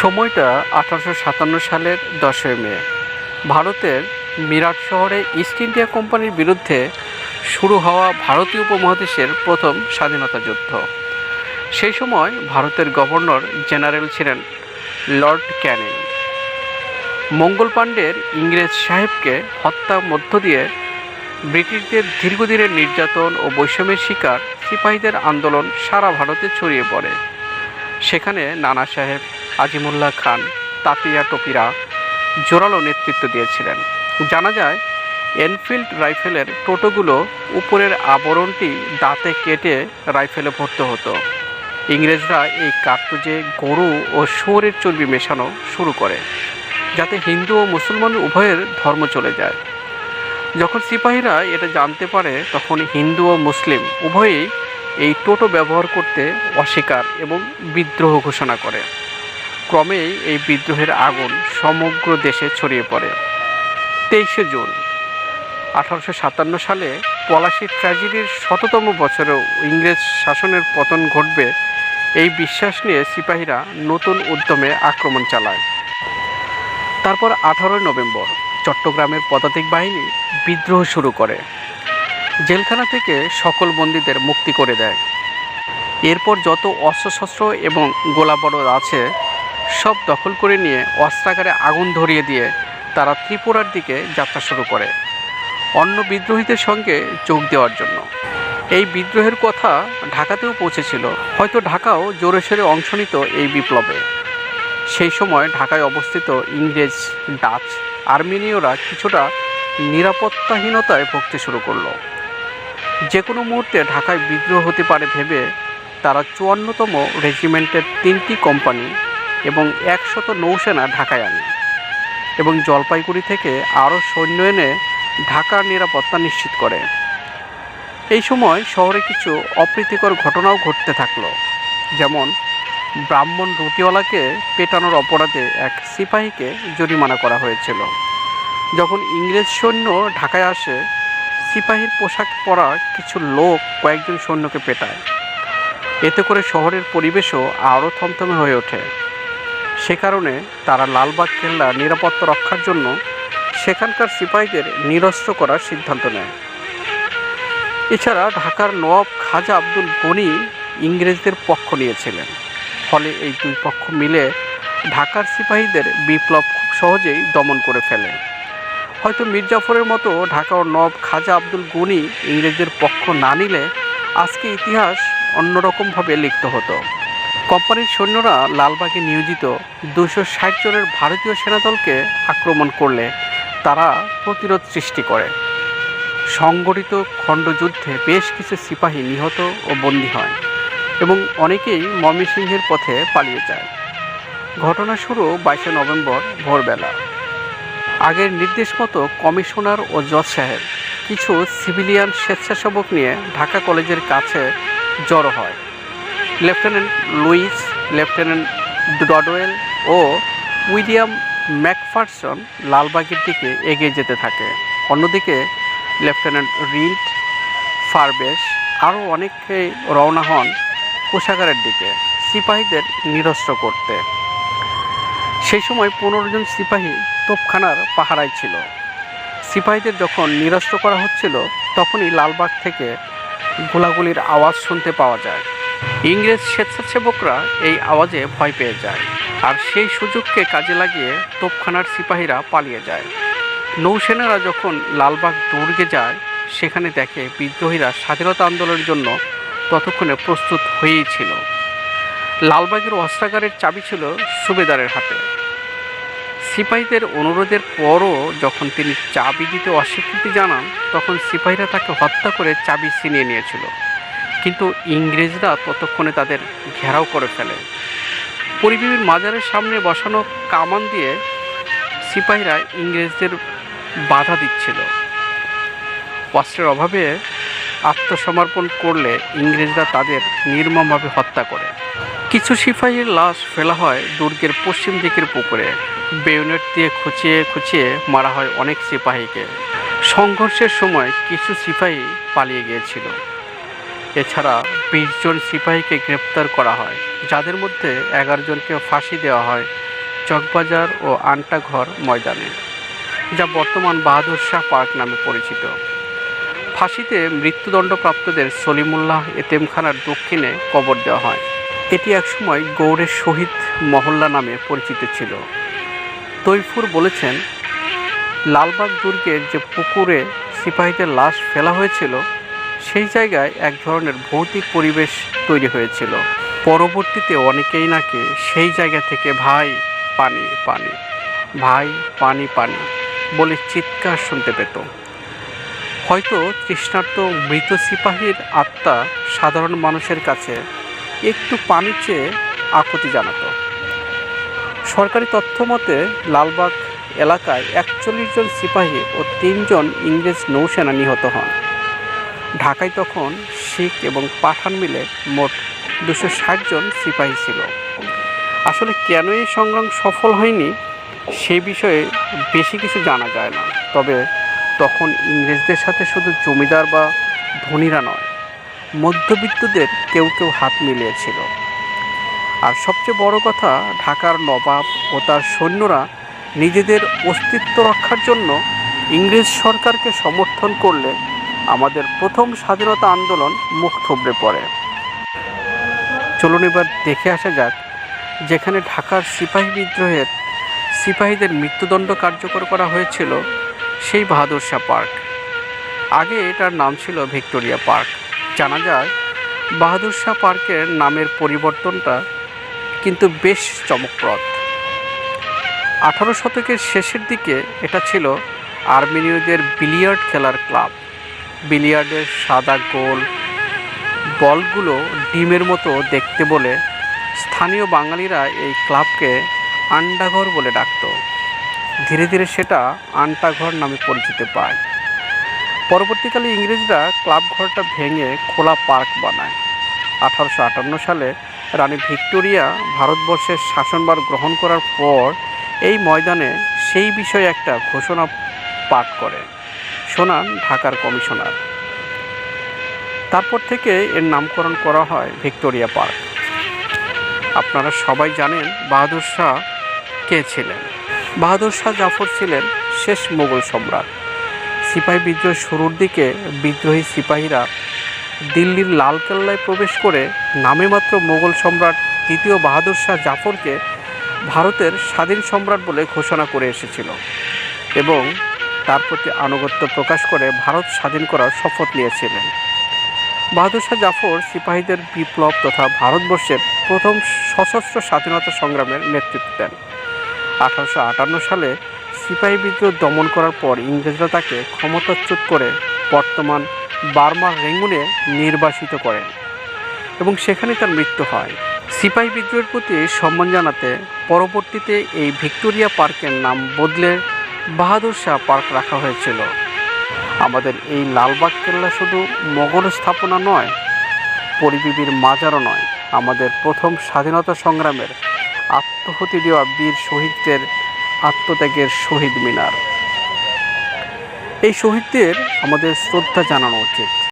সময়টা আঠারোশো সাতান্ন সালের দশই মে। ভারতের মিরাট শহরে ইস্ট ইন্ডিয়া কোম্পানির বিরুদ্ধে শুরু হওয়া ভারতীয় উপমহাদেশের প্রথম স্বাধীনতা যুদ্ধ। সেই সময় ভারতের গভর্নর জেনারেল ছিলেন লর্ড ক্যানিং। মঙ্গল পাণ্ডের ইংরেজ সাহেবকে হত্যা মধ্য দিয়ে ব্রিটিশদের দীর্ঘদিনের নির্যাতন ও বৈষম্যের শিকার সিপাহীদের আন্দোলন সারা ভারতে ছড়িয়ে পড়ে। সেখানে নানা সাহেব আজিমুল্লাহ খান, তাতিয়া টপিরা জোরালো নেতৃত্ব দিয়েছিলেন। জানা যায়, এনফিল্ড রাইফেলের টোটোগুলো উপরের আবরণটি দাঁতে কেটে রাইফেলে ভরতে হতো। ইংরেজরা এই কার্তুজে গরু ও শুয়োরের চর্বি মেশানো শুরু করে, যাতে হিন্দু ও মুসলমান উভয়ের ধর্ম চলে যায়। যখন সিপাহীরা এটা জানতে পারে, তখন হিন্দু ও মুসলিম উভয়েই এই টোটো ব্যবহার করতে অস্বীকার এবং বিদ্রোহ ঘোষণা করে। ক্রমেই এই বিদ্রোহের আগুন সমগ্র দেশে ছড়িয়ে পড়ে। তেইশে জুন, আঠারোশো সাতান্ন সালে পলাশি ট্র্যাজেডির শততম বছরেও ইংরেজ শাসনের পতন ঘটবে এই বিশ্বাস নিয়ে সিপাহীরা নতুন উদ্যমে আক্রমণ চালায়। তারপর আঠারোই নভেম্বর, চট্টগ্রামের পদাতিক বাহিনী বিদ্রোহ শুরু করে। জেলখানা থেকে সকল বন্দীদের মুক্তি করে দেয়। এরপর যত অস্ত্রশস্ত্র এবং গোলাবরদ আছে সব দখল করে নিয়ে অস্ত্রাগারে আগুন ধরিয়ে দিয়ে তারা ত্রিপুরার দিকে যাত্রা শুরু করে, অন্য বিদ্রোহীদের সঙ্গে যোগ দেওয়ার জন্য। এই বিদ্রোহের কথা ঢাকাতেও পৌঁছেছিল। হয়তো ঢাকাও জোরে সোরে অংশ নিত এই বিপ্লবে। সেই সময় ঢাকায় অবস্থিত ইংরেজ, ডাচ, আর্মেনীয়রা কিছুটা নিরাপত্তাহীনতায় ভুগতে শুরু করল। যে কোনো মুহূর্তে ঢাকায় বিদ্রোহ হতে পারে ভেবে তারা চুয়ান্নতম রেজিমেন্টের তিনটি কোম্পানি এবং একশত নৌসেনা ঢাকায় আনে। এবং জলপাইগুড়ি থেকে আরও সৈন্য এনে ঢাকার নিরাপত্তা নিশ্চিত করে। এই সময় শহরে কিছু অপ্রীতিকর ঘটনাও ঘটতে থাকল। যেমন, ব্রাহ্মণ রুটিওয়ালাকে পেটানোর অপরাধে এক সিপাহীকে জরিমানা করা হয়েছিল। যখন ইংরেজ সৈন্য ঢাকায় আসে, সিপাহীর পোশাক পরা কিছু লোক কয়েকজন সৈন্যকে পেটায়। এতে করে শহরের পরিবেশও আরও থমথমে হয়ে ওঠে। সে কারণে তারা লালবাগ কেল্লার নিরাপত্তা রক্ষার জন্য সেখানকার সিপাহীদের নিরস্ত্র করার সিদ্ধান্ত নেয়। এছাড়া ঢাকার নবাব খাজা আব্দুল গনি ইংরেজদের পক্ষ নিয়েছিলেন। ফলে এই দুই পক্ষ মিলে ঢাকার সিপাহীদের বিপ্লব খুব সহজেই দমন করে ফেলে। হয়তো মির্জাফরের মতো ঢাকার নব খাজা আব্দুল গনি ইংরেজদের পক্ষ না নিলে আজকে ইতিহাস অন্যরকমভাবে লিখতে হতো। কোম্পানির সৈন্যরা লালবাগে নিয়োজিত দুশো ষাট জনের ভারতীয় সেনাদলকে আক্রমণ করলে তারা প্রতিরোধ সৃষ্টি করে। সংগঠিত খণ্ডযুদ্ধে বেশ কিছু সিপাহী নিহত ও বন্দী হয় এবং অনেকেই ময়মনসিংহের পথে পালিয়ে যায়। ঘটনা শুরু বাইশে নভেম্বর ভোরবেলা। আগের নির্দেশ মতো কমিশনার ও জজ সাহেব কিছু সিভিলিয়ান স্বেচ্ছাসেবক নিয়ে ঢাকা কলেজের কাছে জড়ো হয়। লেফটেন্যান্ট লুইস লেফটেন্যান্ট ডডওয়েল ও উইলিয়াম ম্যাকফারসন লালবাগের দিকে এগিয়ে যেতে থাকে। অন্যদিকে লেফটেন্যান্ট রিড ফারবেশ আরও অনেকেই রওনা হন কোষাগারের দিকে সিপাহীদের নিরস্ত্র করতে। সেই সময় পনেরো জন সিপাহী তোপখানার পাহারায় ছিল। সিপাহীদের যখন নিরস্ত্র করা হচ্ছিল, তখনই লালবাগ থেকে গোলাগুলির আওয়াজ শুনতে পাওয়া যায়। ইংরেজ স্বেচ্ছাসেবকরা এই আওয়াজে ভয় পেয়ে যায়, আর সেই সুযোগকে কাজে লাগিয়ে তোপখানার সিপাহীরা পালিয়ে যায়। নৌসেনারা যখন লালবাগ দুর্গে যায়, সেখানে দেখে বিদ্রোহীরা স্বাধীনতা আন্দোলনের জন্য ততক্ষণে প্রস্তুত হয়েই ছিল। লালবাগের অস্ত্রাগারের চাবি ছিল সুবেদারের হাতে। সিপাহীদের অনুরোধের পরও যখন তিনি চাবি দিতে অস্বীকৃতি জানান, তখন সিপাহীরা তাকে হত্যা করে চাবি ছিনিয়ে নিয়েছিল। কিন্তু ইংরেজরা ততক্ষণে তাদের ঘেরাও করে ফেলে। পরিবিবির মাজারের সামনে বসানো কামান দিয়ে সিপাহীরা ইংরেজদের বাধা দিচ্ছিল। অস্ত্রের অভাবে আত্মসমর্পণ করলে ইংরেজরা তাদের নির্মমভাবে হত্যা করে। কিছু সিপাহীর লাশ ফেলা হয় দুর্গের পশ্চিম দিকের পুকুরে। বেউনেট দিয়ে খুঁচিয়ে খুঁচিয়ে মারা হয় অনেক সিপাহীকে। সংঘর্ষের সময় কিছু সিপাহী পালিয়ে গিয়েছিল। এছাড়া বিশ জন সিপাহীকে গ্রেপ্তার করা হয়, যাদের মধ্যে এগারো জনকে ফাঁসি দেওয়া হয় চকবাজার ও আন্টাঘর ময়দানে, যা বর্তমান বাহাদুর শাহ পার্ক নামে পরিচিত। ফাঁসিতে মৃত্যুদণ্ডপ্রাপ্তদের সলিমুল্লাহ এতেমখানার দক্ষিণে কবর দেওয়া হয়। এটি একসময় গৌড়ের শহীদ মহল্লা নামে পরিচিত ছিল। তৈফুর বলেছেন, লালবাগ দুর্গের যে পুকুরে সিপাহীদের লাশ ফেলা হয়েছিল সেই জায়গায় এক ধরনের ভৌতিক পরিবেশ তৈরি হয়েছিল। পরবর্তীতে অনেকেই নাকি সেই জায়গা থেকে ভাই, পানি পানি, ভাই, পানি পানি বলে চিৎকার শুনতে পেত। হয়তো তৃষ্ণার্ত মৃত সিপাহীর আত্মা সাধারণ মানুষের কাছে একটু পানি চেয়ে আকুতি জানাতো। সরকারি তথ্য মতে লালবাগ এলাকায় একচল্লিশ জন সিপাহী ও তিনজন ইংরেজ নৌসেনা নিহত হন। ঢাকায় তখন শিখ এবং পাঠান মিলে মোট দুশো ষাট জন সিপাহী ছিল। আসলে কেন এই সংগ্রাম সফল হয়নি, সে বিষয়ে বেশি কিছু জানা যায় না। তবে তখন ইংরেজদের সাথে শুধু জমিদার বা ধনীরা নয়, মধ্যবিত্তদের কেউ কেউ হাত মিলিয়েছিল। আর সবচেয়ে বড় কথা, ঢাকার নবাব ও তার সৈন্যরা নিজেদের অস্তিত্ব রক্ষার জন্য ইংরেজ সরকারকে সমর্থন করলে আমাদের প্রথম স্বাধীনতা আন্দোলন মুখ থুবড়ে পড়ে। চলুন এবার দেখে আসা যাক, যেখানে ঢাকার সিপাহী বিদ্রোহের সিপাহীদের মৃত্যুদণ্ড কার্যকর করা হয়েছিল সেই বাহাদুর শাহ পার্ক। আগে এটার নাম ছিল ভিক্টোরিয়া পার্ক। জানা যায় বাহাদুর শাহ পার্কের নামের পরিবর্তনটা কিন্তু বেশ চমকপ্রদ। আঠারো শতকের শেষের দিকে এটা ছিল আর্মেনীয়দের বিলিয়ার্ড খেলার ক্লাব। বিলিয়ার্ডের সাদা গোল বলগুলো ডিমের মতো দেখতে বলে স্থানীয় বাঙালিরা এই ক্লাবকে আন্ডাঘর বলে ডাকত। ধীরে ধীরে সেটা আন্টাঘর নামে পরিচিতি পায়। পরবর্তীকালে ইংরেজরা ক্লাব ঘরটা ভেঙে খোলা পার্ক বানায়। আঠারোশো আটান্ন সালে রানী ভিক্টোরিয়া ভারতবর্ষের শাসনভার গ্রহণ করার পর এই ময়দানে সেই বিষয়ে একটা ঘোষণা পাঠ করে। শোনান ঢাকার কমিশনার। তারপর থেকে এর নামকরণ করা হয় ভিক্টোরিয়া পার্ক। আপনারা সবাই জানেন বাহাদুর শাহ কে ছিলেন। বাহাদুর শাহ জাফর ছিলেন শেষ মোগল সম্রাট। সিপাহী বিদ্রোহ শুরুর দিকে বিদ্রোহী সিপাহীরা দিল্লির লালকেল্লায় প্রবেশ করে নামে মাত্র মোগল সম্রাট দ্বিতীয় বাহাদুর শাহ জাফরকে ভারতের স্বাধীন সম্রাট বলে ঘোষণা করে এসেছিল। এবং তার প্রতি আনুগত্য প্রকাশ করে ভারত স্বাধীন করার শপথ নিয়েছিলেন। বাহাদুর শাহ জাফর সিপাহীদের বিপ্লব তথা ভারতবর্ষের প্রথম সশস্ত্র স্বাধীনতা সংগ্রামের নেতৃত্ব দেন। আঠারোশো আটান্ন সালে সিপাহী বিদ্রোহ দমন করার পর ইংরেজরা তাকে ক্ষমতাচ্যুত করে বর্তমান বার্মার রেঙ্গুনে নির্বাসিত করেন এবং সেখানে তার মৃত্যু হয়। সিপাহী বিদ্রোহের প্রতি সম্মান জানাতে পরবর্তীতে এই ভিক্টোরিয়া পার্কের নাম বদলে বাহাদুর শাহ পার্ক রাখা হয়েছিল। আমাদের এই লালবাগ কেল্লা শুধু মোগল স্থাপনা নয় পরিবিবির মাজারও নয়, আমাদের প্রথম স্বাধীনতা সংগ্রামের আত্মহতি দেওয়া বীর শহীদদের আত্মত্যাগের শহীদ মিনার। এই শহীদদের আমাদের শ্রদ্ধা জানানো উচিত।